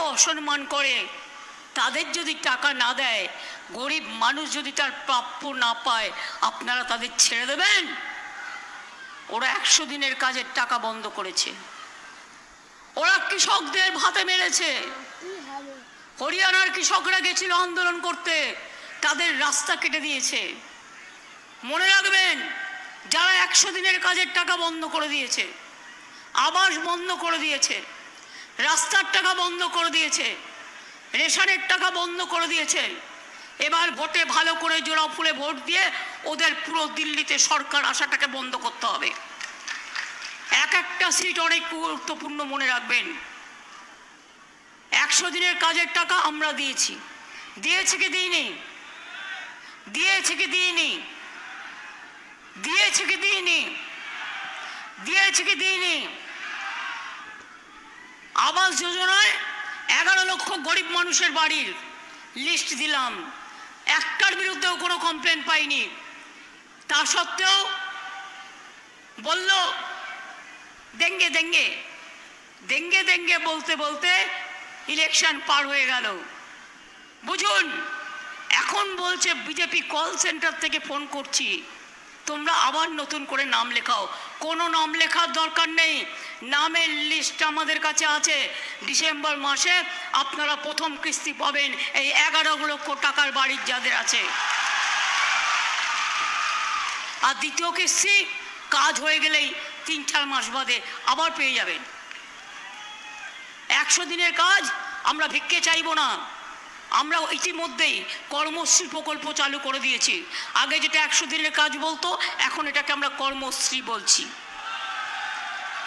অসম্মান করে। তাদের যদি টাকা না দেয়, গরিব মানুষ যদি তার প্রাপ্য না পায়, আপনারা তাদের ছেড়ে দেবেন? ওরা একশো দিনের কাজের টাকা বন্ধ করেছে। ওরা কৃষকদের ভাতে মেরেছে। হরিয়ানার কৃষকরা গেছিল আন্দোলন করতে, তাদের রাস্তা কেটে দিয়েছে। মনে রাখবেন, যারা একশো দিনের কাজের টাকা বন্ধ করে দিয়েছে, আবাস বন্ধ করে দিয়েছে রাস্তার টাকা বন্ধ করে দিয়েছে, রেশনের টাকা বন্ধ করে দিয়েছে। এবার ভোটে ভালো করে জোড়া ফুলে ভোট দিয়ে ওদের পুরো দিল্লিতে সরকার আসাটাকে বন্ধ করতে হবে। এক একটা সিট অনেক গুরুত্বপূর্ণ মনে রাখবেন। একশো দিনের কাজের টাকা আমরা দিয়েছি। দিয়েছে কি দিইনি? দিয়েছে কি দিইনি? দিয়েছে কি দিইনি? দিয়েছে কি দিইনি? আবাস যোজনায় এগারো লক্ষ গরিব মানুষের বাড়ির লিস্ট দিলাম। একটার বিরুদ্ধেও কোনো কমপ্লেন পাইনি। তা সত্ত্বেও বলল, দেঙ্গে দেঙ্গে দেঙ্গে দেঙ্গে বলতে বলতে ইলেকশন পার হয়ে গেল। বুঝুন, এখন বলছে বিজেপি কল সেন্টার থেকে ফোন করছি। তোমরা আবার নতুন করে নাম লেখাও। কোনো নাম লেখার দরকার নেই। নামের লিস্ট আমাদের কাছে আছে। ডিসেম্বর মাসে আপনারা প্রথম কিস্তি পাবেন এই এগারো লক্ষ টাকার বাড়ির যাদের আছে। আর দ্বিতীয় কিস্তি কাজ হয়ে গেলেই তিন চার মাস বাদে আবার পেয়ে যাবেন। একশো দিনের কাজ আমরা ভিক্ষে চাইব না। আমরা ইতিমধ্যেই কর্মশ্রী প্রকল্প চালু করে দিয়েছি। আগে যেটা একশো দিনের কাজ বলতো, এখন এটাকে আমরা কর্মশ্রী বলছি।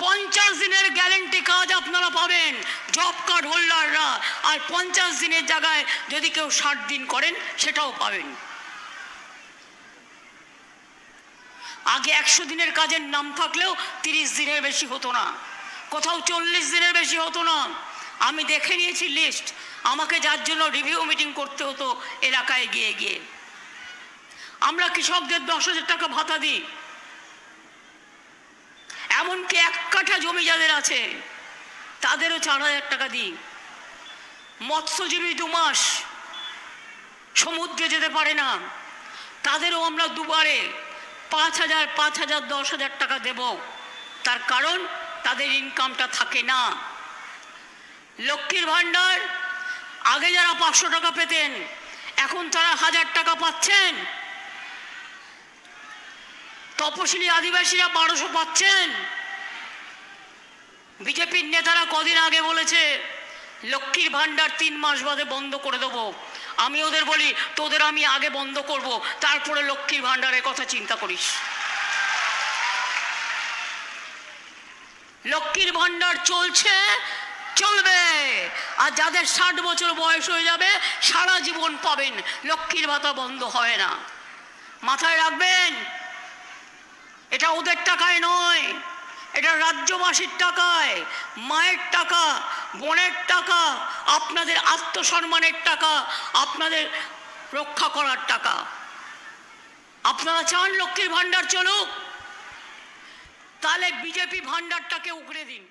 পঞ্চাশ দিনের গ্যারেন্টি কাজ আপনারা পাবেন। জব কার্ড হোল্ডাররা আর পঞ্চাশ দিনের জায়গায় যদি কেউ ষাট দিন করেন, সেটাও পাবেন। আগে একশো দিনের কাজের নাম থাকলেও তিরিশ দিনের বেশি হতো না। কোথাও চল্লিশ দিনের বেশি হতো না। আমি দেখে নিয়েছি লিস্ট আমাকে যার জন্য রিভিউ মিটিং করতে হতো এলাকায় গিয়ে গিয়ে। আমরা কৃষকদের দশ হাজার টাকা ভাতা দিই। এমনকি এক কাঠা জমি যাদের আছে, তাদেরও চার হাজার টাকা দিই। মৎস্যজীবী দু মাস সমুদ্রে যেতে পারে না, তাদেরও আমরা দুবারে পাঁচ হাজার পাঁচ হাজার, দশ হাজার টাকা দেব। তার কারণ, তাদের ইনকামটা থাকে না। লক্ষ্মীর ভাণ্ডার, আগে যারা পাঁচশো টাকা পেতেন, এখন তারা হাজার টাকা পাচ্ছেন। তপশিলি আদিবাসীরা বারোশো পাচ্ছেন। বিজেপির নেতারা কদিন আগে বলেছে, লক্ষ্মীর ভাণ্ডার তিন মাস বাদে বন্ধ করে দেবো। আমি ওদের বলি, তোদের আমি আগে বন্ধ করব, তারপরে লক্ষ্মীর ভাণ্ডারের কথা চিন্তা করিস। লক্ষ্মীর ভাণ্ডার চলছে, চলবে। আর যাদের ষাট বছর বয়স হয়ে যাবে, সারা জীবন পাবেন। লক্ষ্মীর ভাতা বন্ধ হয় না। মাথায় রাখবেন এটা ওদের টাকায় নয়। এটা রাজ্যবাসীর টাকায়, মায়ের টাকা, বোনের টাকা, আপনাদের আত্মসম্মানের টাকা, আপনাদের রক্ষা করার টাকা। আপনারা চান লক্ষ্মীর ভাণ্ডার চলুক, তাহলে বিজেপি ভাণ্ডারটাকে উগড়ে দিন।